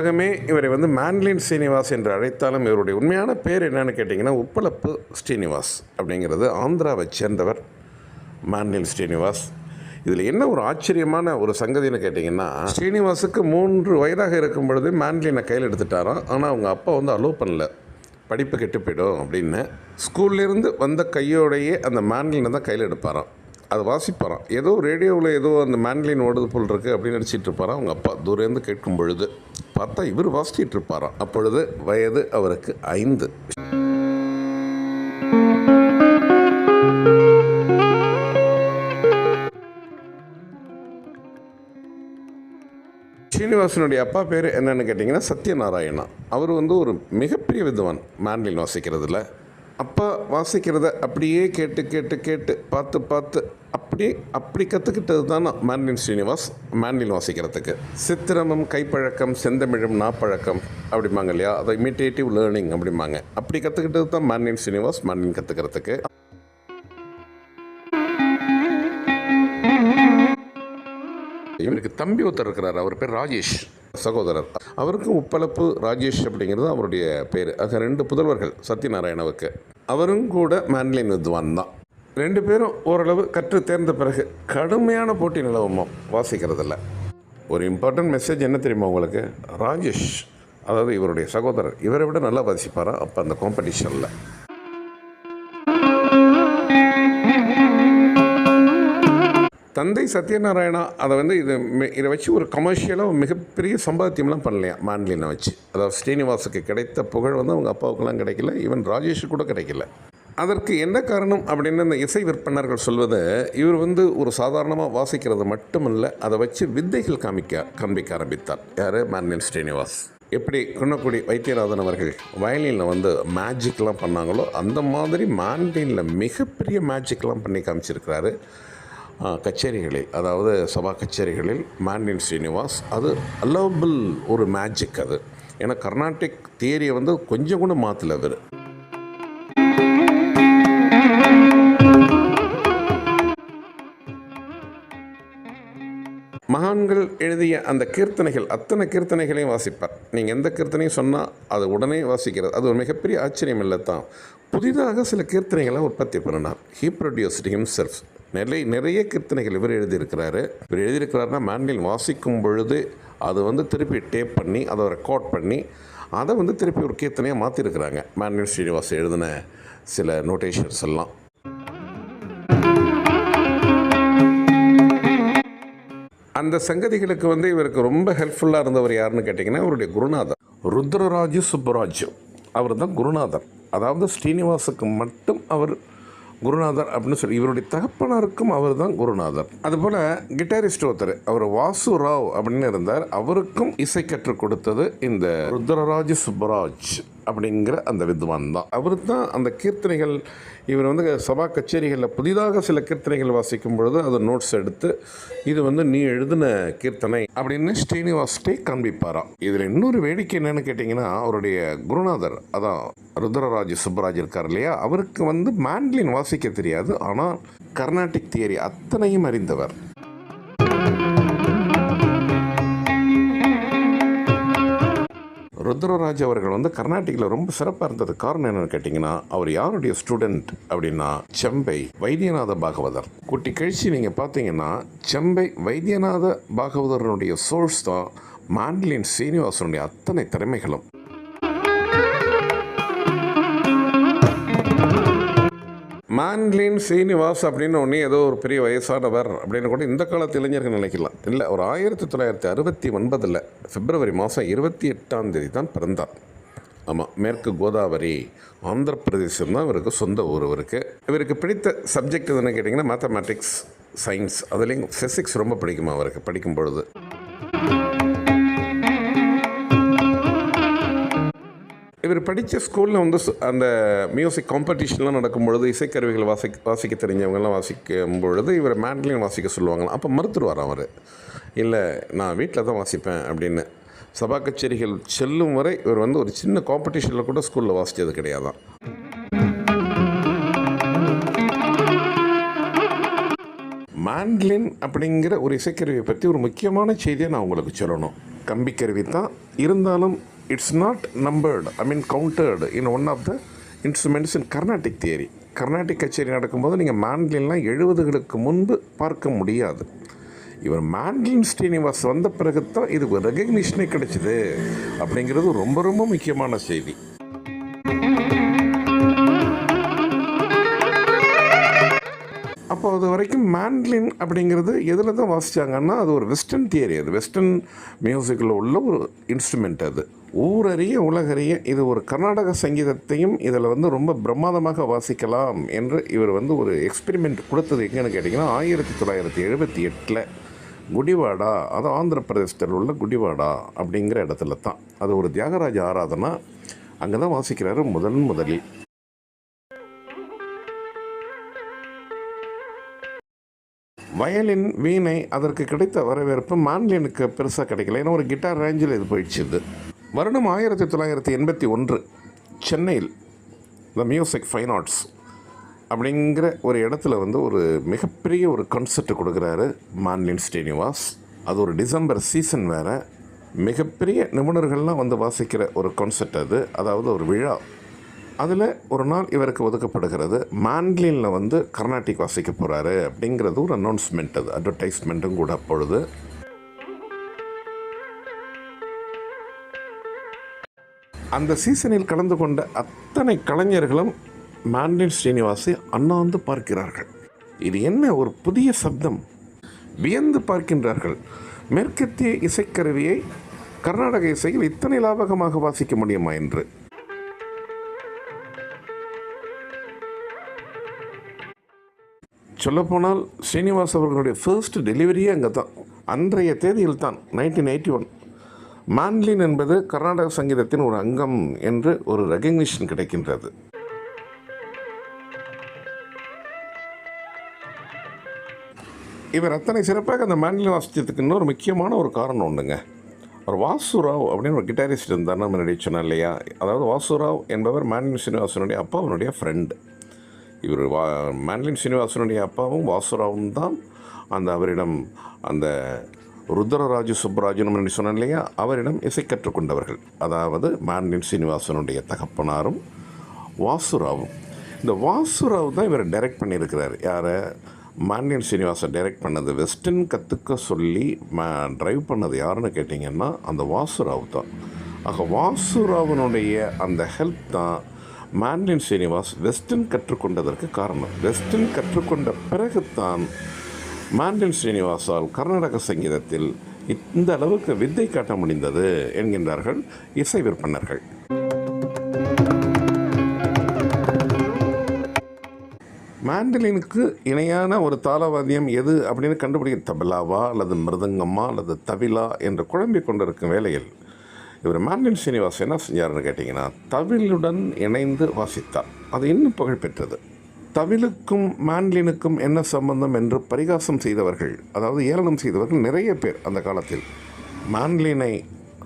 உலகமே இவரை வந்து மேன்லின் ஸ்ரீனிவாஸ் என்று அழைத்தாலும் இவருடைய உண்மையான பேர் என்னன்னு கேட்டிங்கன்னா உப்பளப்பு ஸ்ரீனிவாஸ் அப்படிங்கிறது ஆந்திராவை சேர்ந்தவர் மேன்லின் ஸ்ரீனிவாஸ். இதில் என்ன ஒரு ஆச்சரியமான ஒரு சங்கதின்னு கேட்டிங்கன்னா ஸ்ரீனிவாஸுக்கு மூன்று வயதாக இருக்கும் பொழுது மேன்லினை கையில் எடுத்துட்டாராம். ஆனால் அவங்க அப்பா வந்து அலோவ் பண்ணல. படிப்பு கெட்டு போயிடும் அப்படின்னு. ஸ்கூல்லேருந்து வந்த கையோடையே அந்த மேன்லினை தான் கையில் எடுப்பாராம். அது வாசிப்பாரான் ஏதோ ரேடியோவில் ஏதோ அந்த மேன்லின் ஓடுது போல் இருக்குது அப்படின்னு நினச்சிட்டு இருப்பாரான் அவங்க அப்பா தூரேந்து கேட்கும் பொழுது பார்த்தா இவர் வாசிச்சிட்டு இருப்பாராம். அப்பொழுது வயது அவருக்கு ஐந்து. ஸ்ரீனிவாசனுடைய அப்பா பேர் என்னென்னு கேட்டிங்கன்னா சத்யநாராயணா. அவர் வந்து ஒரு மிகப்பெரிய வித்வான் மேன்லின் வாசிக்கிறதுல. அப்பா வாசிக்கிறத அப்படியே கேட்டு கேட்டு கேட்டு பார்த்து பார்த்து அப்படியே அப்படி கற்றுக்கிட்டது தான் மேன்லின் ஸ்ரீனிவாஸ் மேன்லின் வாசிக்கிறதுக்கு. சித்திரமும் கைப்பழக்கம் செந்தமிழும் நாப்பழக்கம் அப்படிம்பாங்க இல்லையா? அதை இமிட்டேட்டிவ் லேர்னிங் அப்படிம்பாங்க. அப்படி கற்றுக்கிட்டது தான் மேன்லின் ஸ்ரீனிவாஸ் மேன்லின் கற்றுக்கிறதுக்கு இவருக்கு தம்பி ஒருத்தர் இருக்கிறார் அவர் பேர் ராஜேஷ். சகோதரர். அவருக்கும் உப்பளப்பு ராஜேஷ் அப்படிங்கிறது அவருடைய பேர். ஆக ரெண்டு புதல்வர்கள் சத்யநாராயணவுக்கு. அவரும் கூட மேன்லின் வித்வான் தான். ரெண்டு பேரும் ஓரளவு கற்று தேர்ந்த பிறகு கடுமையான போட்டி நிலவுமா வாசிக்கிறதில்ல. ஒரு இம்பார்ட்டன்ட் மெசேஜ் என்ன தெரியுமா உங்களுக்கு? ராஜேஷ் அதாவது இவருடைய சகோதரர் இவரை விட நல்லா வாசிப்பாரா? அப்போ அந்த காம்படிஷனில் தந்தை சத்யநாராயணா அதை வந்து இது இதை வச்சு ஒரு கமர்ஷியலாக மிகப்பெரிய சம்பாத்தியம்லாம் பண்ணலையா? மாண்டலினை வச்சு. அதாவது ஸ்ரீனிவாசுக்கு கிடைத்த புகழ் வந்து அவங்க அப்பாவுக்கெல்லாம் கிடைக்கல ஈவன் ராஜேஷுக்கு கூட கிடைக்கல. அதற்கு என்ன காரணம் அப்படின்னு இந்த இசை விற்பனர்கள் சொல்வது இவர் வந்து ஒரு சாதாரணமாக வாசிக்கிறது மட்டுமல்ல அதை வச்சு வித்தைகள் காமிக்க காண்பிக்க ஆரம்பித்தார். யார்? மான்லின் ஸ்ரீனிவாஸ். எப்படி குன்னக்குடி வைத்தியநாதன் அவர்கள் வயலினில் வந்து மேஜிக்லாம் பண்ணாங்களோ அந்த மாதிரி மான்லினில் மிகப்பெரிய மேஜிக்லாம் பண்ணி காமிச்சிருக்கிறாரு. கச்சேரிகளில் அதாவது சபா கச்சேரிகளில் மான்டின் ஸ்ரீனிவாஸ் அது அலோபிள் ஒரு மேஜிக் அது. ஏன்னா கர்நாடிக் தியரியை வந்து கொஞ்சம் கூட மாற்றல அவர் மகான்கள் எழுதிய அந்த கீர்த்தனைகள் அத்தனை கீர்த்தனைகளையும் வாசிப்பார். நீங்கள் எந்த கீர்த்தனையும் சொன்னால் அது உடனே வாசிக்கிறது. அது ஒரு மிகப்பெரிய ஆச்சரியம் இல்லை தான். புதிதாக சில கீர்த்தனைகளை உற்பத்தி பண்ணினார். ஹீ ப்ரொடியூஸ்ட் ஹிம்செல்ஃப் நிறைய நிறைய கீர்த்தனைகள் இவர் எழுதியிருக்கிறாரு. இவர் எழுதியிருக்கிறாருன்னா மேண்டில் வாசிக்கும் பொழுது அது வந்து திருப்பி டேப் பண்ணி அதை ரெக்கார்ட் பண்ணி அதை வந்து திருப்பி ஒரு கீர்த்தனையாக மாற்றிருக்கிறாங்க மேண்டில் ஸ்ரீனிவாஸ் எழுதின சில நோட்டேஷன்ஸ் எல்லாம். அந்த சங்கதிகளுக்கு வந்து இவருக்கு ரொம்ப ஹெல்ப்ஃபுல்லாக இருந்தவர் யாருன்னு கேட்டிங்கன்னா அவருடைய குருநாதர். ருத்ரராஜு சுப்பராஜு அவர் தான் குருநாதர். அதாவது ஸ்ரீனிவாசுக்கு மட்டும் அவர் குருநாதர் அப்படின்னு சொல்லி இவருடைய தகப்பனாருக்கும் அவர் தான் குருநாதர். அதுபோல் கிட்டாரிஸ்ட் ஒருத்தர் அவர் வாசு ராவ் அப்படின்னு இருந்தார். அவருக்கும் இசை கற்றுக் கொடுத்தது இந்த ருத்ரராஜ் சுப்ராஜ் அப்படிங்கிற அந்த வித்வான் தான். அவர் தான் அந்த கீர்த்தனைகள் இவர் வந்து சபா கச்சேரிகளில் புதிதாக சில கீர்த்தனைகள் வாசிக்கும் பொழுது அதை நோட்ஸ் எடுத்து இது வந்து நீ எழுதின கீர்த்தனை அப்படின்னு ஸ்ரீனிவாஸ்டே காண்பிப்பாராம். இதில் இன்னொரு வேடிக்கை என்னென்னு கேட்டிங்கன்னா அவருடைய குருநாதர் அதான் ருத்ரராஜ் சுப்பராஜ் இருக்கார் இல்லையா? அவருக்கு வந்து மேண்ட்லின் வாசிக்க தெரியாது ஆனால் கர்நாடிக் தியரி அத்தனையும் அறிந்தவர். ருத்ரராஜ் அவர்கள் வந்து கர்நாடிக்கில் ரொம்ப சிறப்பாக இருந்தது. காரணம் என்னன்னு கேட்டிங்கன்னா அவர் யாருடைய ஸ்டூடெண்ட் அப்படின்னா செம்பை வைத்தியநாத பாகவதர். குட்டி கழிச்சு நீங்கள் பார்த்தீங்கன்னா செம்பை வைத்தியநாத பாகவதரனுடைய சோர்ஸ் தான் மாண்டலின் சீனிவாசனுடைய அத்தனை திறமைகளும். மான்லின் சீனிவாஸ் அப்படின்னு ஒன்று ஏதோ ஒரு பெரிய வயசானவர் அப்படின்னு கூட இந்த காலத்து இளைஞர்கள் நினைக்கலாம். இல்லை ஒரு ஆயிரத்தி தொள்ளாயிரத்தி அறுபத்தி ஒன்பதில் பிப்ரவரி மாதம் இருபத்தி எட்டாம் தேதி தான் பிறந்தார். ஆமாம் மேற்கு கோதாவரி ஆந்திர பிரதேசம் தான் இவருக்கு சொந்த ஊர் இவருக்கு. இவருக்கு பிடித்த சப்ஜெக்ட் எதுன்னு கேட்டிங்கன்னா மேத்தமேட்டிக்ஸ் சயின்ஸ் அதுலேயும் ஃபிசிக்ஸ் ரொம்ப பிடிக்குமா அவருக்கு படிக்கும் பொழுது இவர் படித்த ஸ்கூலில் வந்து அந்த மியூசிக் காம்படிஷன்லாம் நடக்கும் பொழுது இசைக்கருவிகள் வாசிக்க வாசிக்க தெரிஞ்சவங்கெல்லாம் வாசிக்கும் பொழுது இவர் மேண்ட்லின் வாசிக்க சொல்லுவாங்களாம். அப்போ மறுத்துருவார் அவர். இல்லை நான் வீட்டில் தான் வாசிப்பேன் அப்படின்னு சபா கச்சேரிகள் செல்லும் வரை இவர் வந்து ஒரு சின்ன காம்படிஷனில் கூட ஸ்கூலில் வாசித்தது கிடையாதான் மாண்ட்லின் அப்படிங்கிற ஒரு இசைக்கருவியை பற்றி ஒரு முக்கியமான செய்தியை நான் உங்களுக்கு சொல்லணும். கம்பிக்கருவி தான். இருந்தாலும் it's not numbered I mean counted in one of the instruments in Carnatic theory Carnatic கச்சேரி நடக்கும்போது நீங்கள் மேண்ட்லின்லாம் எழுபதுகளுக்கு முன்பு பார்க்க முடியாது. இவர் மேண்ட்லின் ஸ்ரீனிவாஸ் வந்த பிறகு தான் இது ஒரு ரெகக்னிஷனே கிடைச்சிது அப்படிங்கிறது ரொம்ப ரொம்ப முக்கியமான செய்தி. அப்போ அது வரைக்கும் மேண்ட்லின் அப்படிங்கிறது எதில் தான் வாசித்தாங்கன்னா அது ஒரு வெஸ்டர்ன் தியரி அது வெஸ்டர்ன் மியூசிக்கில் உள்ள ஒரு இன்ஸ்ட்ருமெண்ட் அது. ஊரறிய உலகறிய இது ஒரு கர்நாடக சங்கீதத்தையும் இதில் வந்து ரொம்ப பிரமாதமாக வாசிக்கலாம் என்று இவர் வந்து ஒரு எக்ஸ்பெரிமெண்ட் கொடுத்தது. எங்கன்னு கேட்டிங்கன்னா ஆயிரத்தி தொள்ளாயிரத்தி எழுபத்தி எட்டில் குடிவாடா அது ஆந்திர பிரதேசத்தில் உள்ள குடிவாடா அப்படிங்கிற இடத்துல தான். அது ஒரு தியாகராஜ ஆராதனா அங்கே தான் வாசிக்கிறாரு முதன் முதலில். வயலின் வீணை அதற்கு கிடைத்த வரவேற்பு மான்லினுக்கு பெருசாக கிடைக்கல. ஏன்னா ஒரு கிட்டார் ரேஞ்சில் இது போயிடுச்சு இது. வருடம் ஆயிரத்தி தொள்ளாயிரத்தி எண்பத்தி ஒன்று சென்னையில் த மியூசிக் ஃபைன் ஆர்ட்ஸ் அப்படிங்கிற ஒரு இடத்துல வந்து ஒரு மிகப்பெரிய ஒரு கன்சர்ட் கொடுக்குறாரு மான்லின் ஸ்ரீனிவாஸ். அது ஒரு டிசம்பர் சீசன் வேறு. மிகப்பெரிய நிபுணர்கள்லாம் வந்து வாசிக்கிற ஒரு கான்செர்ட் அது. அதாவது ஒரு விழா. அதில் ஒரு நாள் இவருக்கு ஒதுக்கப்படுகிறது. மாண்ட்லினில் வந்து கர்நாடிக் வாசிக்க போகிறாரு அப்படிங்கிறது ஒரு அனௌன்ஸ்மெண்ட் அது அட்வர்டைஸ்மெண்ட்டும் கூட அப்பொழுது. அந்த சீசனில் கலந்து கொண்ட அத்தனை கலைஞர்களும் மாண்ட்லின் ஸ்ரீனிவாசை அண்ணாந்து பார்க்கிறார்கள். இது என்ன ஒரு புதிய சப்தம்? வியந்து பார்க்கின்றார்கள். மேற்கத்திய இசைக்கருவியை கர்நாடக இசையில் இத்தனை லாபகமாக வாசிக்க முடியுமா என்று. சொல்லப்போனால் ஸ்ரீனிவாஸ் அவர்களுடைய ஃபர்ஸ்ட் டெலிவரியே அங்கே தான் அன்றைய தேதியில் தான் நைன்டீன் எயிட்டி ஒன் மான்லின் என்பது கர்நாடக சங்கீதத்தின் ஒரு அங்கம் என்று ஒரு ரெகக்னிஷன் கிடைக்கின்றது. இவர் அத்தனை சிறப்பாக அந்த மான்லின் வாசித்ததுக்கு இன்னொரு முக்கியமான ஒரு காரணம் ஒன்றுங்க ஒரு வாசுராவ் அப்படின்னு ஒரு கிட்டாரிஸ்ட் இருந்தார் நம்ம முன்னாடி சொன்னேன் இல்லையா? அதாவது வாசுராவ் என்பவர் மான்லின் ஸ்ரீனிவாசனுடைய அப்பாவனுடைய ஃப்ரெண்டு இவர் வா மேன்லின் சீனிவாசனுடைய அப்பாவும் வாசுராவும் தான் அந்த அவரிடம் அந்த ருத்ரராஜு சுப்பராஜன் என்று சொன்னேன் இல்லையா? அவரிடம் இசை கற்றுக்கொண்டவர்கள். அதாவது மேன்லின் சீனிவாசனுடைய தகப்பனாரும் வாசுராவும். இந்த வாசுராவ் தான் இவர் டைரக்ட் பண்ணியிருக்கிறார். யாரை? மான்யன் சீனிவாசன் டைரக்ட் பண்ணது வெஸ்டர்ன் கற்றுக்க சொல்லி ட்ரைவ் பண்ணது யாருன்னு கேட்டிங்கன்னா அந்த வாசுராவ் தான். ஆக வாசுராவனுடைய அந்த ஹெல்ப் தான் மான்லின் ஸ்ரீனிவாஸ் வெஸ்டர்ன் கற்றுக்கொண்டதற்கு காரணம். வெஸ்டர்ன் கற்றுக்கொண்ட பிறகுத்தான் மான்லின் ஸ்ரீனிவாசால் கர்நாடக சங்கீதத்தில் இந்த அளவுக்கு வித்தை காட்ட முடிந்தது என்கின்றார்கள் இசை விற்பனர்கள். மாண்டலினுக்கு இணையான ஒரு தாளவாத்தியம் எது அப்படின்னு கண்டுபிடிக்க தபலாவா அல்லது மிருதங்கம்மா அல்லது தவிலா என்று குழம்பிக் கொண்டிருக்கும் வேளையில் இவர் மாண்டின் சீனிவாஸ் என்ன செஞ்சார்னு கேட்டிங்கன்னா தவிலுடன் இணைந்து வாசித்தார். அது இன்னும் புகழ்பெற்றது. தவிலுக்கும் மாண்ட்லினுக்கும் என்ன சம்பந்தம் என்று பரிகாசம் செய்தவர்கள் அதாவது ஏளனம் செய்தவர்கள் நிறைய பேர் அந்த காலத்தில். மாண்ட்லினை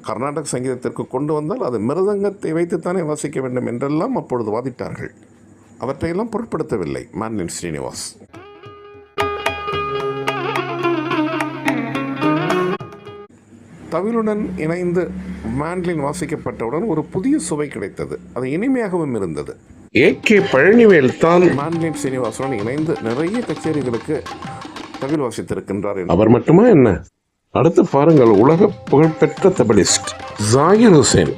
கர்நாடக சங்கீதத்திற்கு கொண்டு வந்தால் அது மிருதங்கத்தை வைத்துத்தானே வாசிக்க வேண்டும் என்றெல்லாம் அப்பொழுது வாதிட்டார்கள். அவற்றையெல்லாம் பொருட்படுத்தவில்லை மான்லின் ஸ்ரீனிவாஸ் தவிலுடன் இணைந்து மாண்ட்லின் வாசிக்கப்பட்டவுடன் ஒரு புதிய சுவை கிடைத்தது. அது இனிமையாகவும் இருந்தது. ஏ கே பழனிவேல் தான் மாண்ட்லின் சீனிவாசனுடன் இணைந்து நிறைய கச்சேரிகளுக்கு தவில் வாசித்திருக்கின்றார் அவர் மட்டுமா என்ன? அடுத்து பாருங்கள் உலக புகழ்பெற்ற தபலிஸ்ட் ஜாகிர் ஹுசேன்.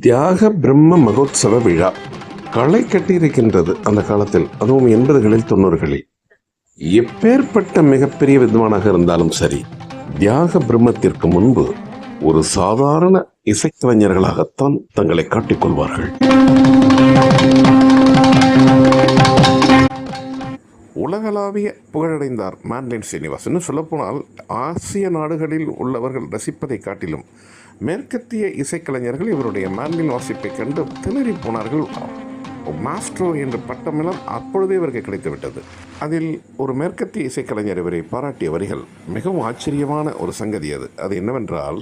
தியாக பிரம்ம மகோத்சவ விழா. களை கட்டியிருக்கின்றது அந்த காலத்தில் அதுவும் எண்பதுகளில் தொண்ணூறுகளில். எப்பேற்பட்ட மிகப்பெரிய வித்வானாக இருந்தாலும் சரி தியாக பிரம்மத்திற்கு முன்பு ஒரு சாதாரண இசைக்கலைஞர்களாகத்தான் தங்களை காட்டிக்கொள்வார்கள் உலகளாவிய புகழடைந்தார் மான்லின் சீனிவாசன். சொல்லப்போனால் ஆசிய நாடுகளில் உள்ளவர்கள் ரசிப்பதை காட்டிலும் மேற்கத்திய இசைக்கலைஞர்கள் இவருடைய மான்லின் வாசிப்பை கண்டு திணறி போனார்கள். மாஸ்ட்ரோ என்ற பட்டமெல்லாம் அப்பொழுதே இவருக்கு கிடைத்துவிட்டது. அதில் ஒரு மேற்கத்திய இசைக்கலைஞர் இவரை பாராட்டிய வரிகள் மிகவும் ஆச்சரியமான ஒரு சங்கதி அது. அது என்னவென்றால்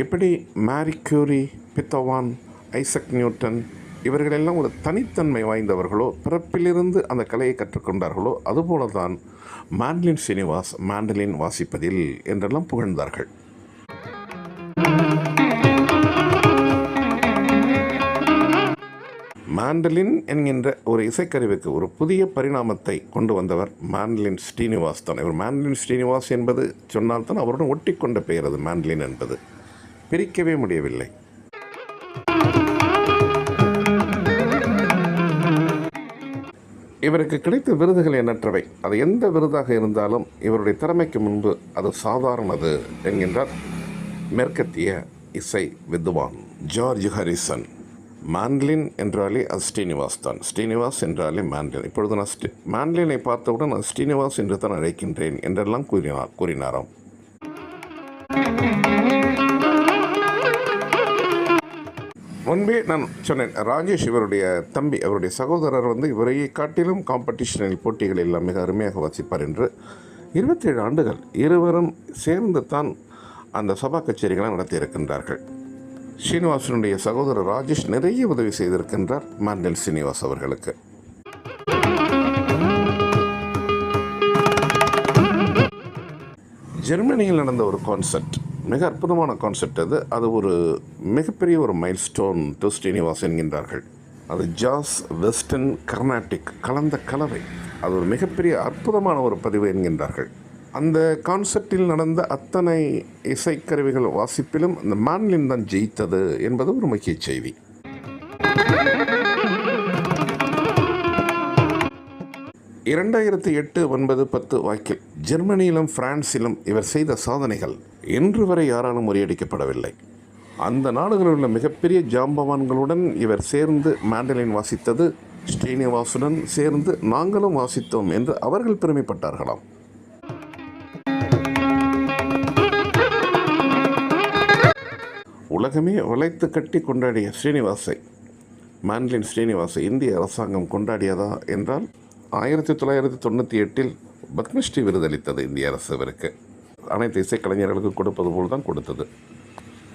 எப்படி Marie Curie Beethoven Isaac Newton இவர்களெல்லாம் ஒரு தனித்தன்மை வாய்ந்தவர்களோ பிறப்பிலிருந்து அந்த கலையை கற்றுக்கொண்டார்களோ அதுபோல தான் மாண்டலின் சீனிவாஸ் மாண்டலின் வாசிப்பதில் என்றெல்லாம் புகழ்ந்தார்கள். மாண்டலின் என்கின்ற ஒரு இசைக்கருவிக்கு ஒரு புதிய பரிணாமத்தை கொண்டு வந்தவர் மாண்டலின் ஸ்ரீனிவாஸ் தான். இவர் மாண்டலின் ஸ்ரீனிவாஸ் என்பது சொன்னால்தான் அவருடன் ஒட்டிக்கொண்ட பெயர் அது மாண்டலின் என்பது. பிரிக்கவே முடியவில்லை. இவருக்கு கிடைத்த விருதுகள் எண்ணற்றவை. அது எந்த விருதாக இருந்தாலும் இவருடைய திறமைக்கு முன்பு அது சாதாரணது என்கின்றார் மேற்கத்திய இசை வித்வான் ஜார்ஜ் ஹரிசன். மான்லின் என்றாலே அது ஸ்ரீனிவாஸ் தான். ஸ்ரீனிவாஸ் என்றாலே மாண்ட்லின் இப்பொழுது நான் ஸ்ரீ மாண்ட்லினை பார்த்தவுடன் நான் ஸ்ரீனிவாஸ் என்று தான் அழைக்கின்றேன் என்றெல்லாம் கூறினார் கூறினாராம். முன்பே நான் சொன்னேன் ராஜேஷ் இவருடைய தம்பி அவருடைய சகோதரர் வந்து இவரையே காட்டிலும் காம்படிஷனில் போட்டிகள் எல்லாம் மிக அருமையாக வாசிப்பார் என்று இருபத்தேழு ஆண்டுகள் இருவரும் சேர்ந்து தான் அந்த சபா கச்சேரிகளை நடத்தியிருக்கின்றார்கள். ஸ்ரீனிவாசனுடைய சகோதரர் ராஜேஷ் நிறைய உதவி செய்திருக்கின்றார் மாண்டல் ஸ்ரீனிவாஸ் அவர்களுக்கு. ஜெர்மனியில் நடந்த ஒரு கான்செர்ட் மிக அற்புதமான கான்செப்ட் அது. அது ஒரு மிகப்பெரிய ஒரு மைல் ஸ்டோன் டு ஸ்ரீனிவாஸ் என்கின்றார்கள். அது ஜாஸ் வெஸ்டர்ன் கர்நாட்டிக் கலந்த கலவை. அது ஒரு மிகப்பெரிய அற்புதமான ஒரு பதிவு என்கின்றார்கள். அந்த கான்செப்டில் நடந்த அத்தனை இசைக்கருவிகள் வாசிப்பிலும் அந்த மான்லின் தான் ஜெயித்தது என்பது ஒரு முக்கிய செய்தி. இரண்டாயிரத்தி எட்டு ஒன்பது பத்து வாக்கில் ஜெர்மனியிலும் பிரான்சிலும் இவர் செய்த சாதனைகள் இன்று வரை யாராலும் முறியடிக்கப்படவில்லை. அந்த நாடுகளில் உள்ள மிகப்பெரிய ஜாம்பவான்களுடன் இவர் சேர்ந்து மாண்டலின் வாசித்தது ஸ்ரீனிவாசுடன் சேர்ந்து நாங்களும் வாசித்தோம் என்று அவர்கள் பெருமைப்பட்டார்களாம். உலகமே வளைத்து கட்டி கொண்டாடிய ஸ்ரீனிவாசை மாண்டலின் ஸ்ரீனிவாசை இந்திய அரசாங்கம் கொண்டாடியதா என்றால் ஆயிரத்தி தொள்ளாயிரத்தி தொண்ணூற்றி எட்டில் பத்மஸ்ரீ விருதளித்தது இந்திய அரசு இவருக்கு. அனைத்து இசைக்கலைஞர்களுக்கும் கொடுப்பது போல் தான் கொடுத்தது.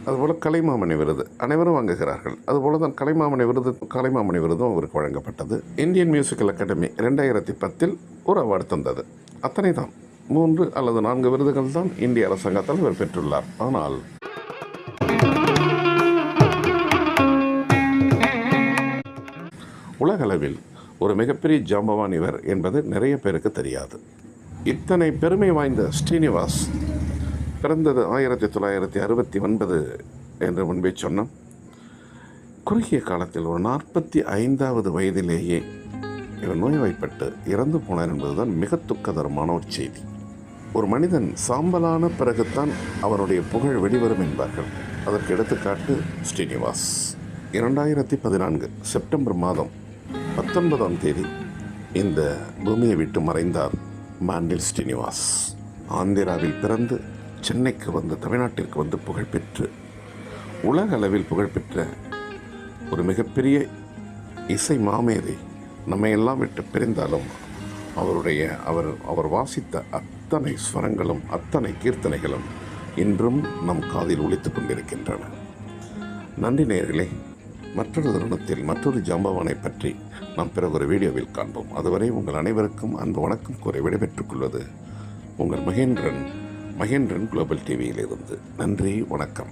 அதுபோல் கலைமாமணி விருது அனைவரும் வாங்குகிறார்கள். அதுபோல் தான் கலைமாமணி விருது கலைமாமணி விருதும் அவருக்கு வழங்கப்பட்டது. இந்தியன் மியூசிக்கல் அகாடமி ரெண்டாயிரத்தி பத்தில் ஒரு அவார்டு தந்தது. அத்தனை தான் மூன்று அல்லது நான்கு விருதுகள் தான் இந்திய அரசாங்கத்தால் இவர் பெற்றுள்ளார். ஆனால் உலகளவில் ஒரு மிகப்பெரிய ஜாம்பவான் இவர் என்பது நிறைய பேருக்கு தெரியாது. இத்தனை பெருமை வாய்ந்த ஸ்ரீனிவாஸ் பிறந்தது ஆயிரத்தி தொள்ளாயிரத்தி அறுபத்தி ஒன்பது என்று முன்பே சொன்னோம். குறுகிய காலத்தில் ஒரு நாற்பத்தி ஐந்தாவது வயதிலேயே இவர் நோய்வாய்ப்பட்டு இறந்து போனார் என்பதுதான் மிக துக்கதரமான ஒரு செய்தி. ஒரு மனிதன் சாம்பலான பிறகுத்தான் அவருடைய புகழ் வெளிவரும் என்பார்கள். அதற்கு எடுத்துக்காட்டு ஸ்ரீனிவாஸ். இரண்டாயிரத்தி பதினான்கு செப்டம்பர் மாதம் பத்தொன்பதாம் தேதி இந்த பூமியை விட்டு மறைந்தார் மாண்டில் ஸ்ரீனிவாஸ். ஆந்திராவில் பிறந்து சென்னைக்கு வந்து தமிழ்நாட்டிற்கு வந்து புகழ்பெற்று உலக அளவில் புகழ்பெற்ற ஒரு மிகப்பெரிய இசை மாமேதை நம்மையெல்லாம் விட்டு பிரிந்தாலும் அவருடைய அவர் அவர் வாசித்த அத்தனை ஸ்வரங்களும் அத்தனை கீர்த்தனைகளும் இன்றும் நம் காதில் ஒழித்து கொண்டிருக்கின்றன. நன்றி நேர்களே மற்றொரு தருணத்தில் மற்றொரு ஜாம்பவானை பற்றி நாம் பிறகு ஒரு வீடியோவில் காண்போம். அதுவரை உங்கள் அனைவருக்கும் அன்பு வணக்கம் கூறி விடைபெற்றுக் கொள்வது உங்கள் மகேந்திரன் மகேந்திரன் குளோபல் டிவியிலிருந்து நன்றி வணக்கம்.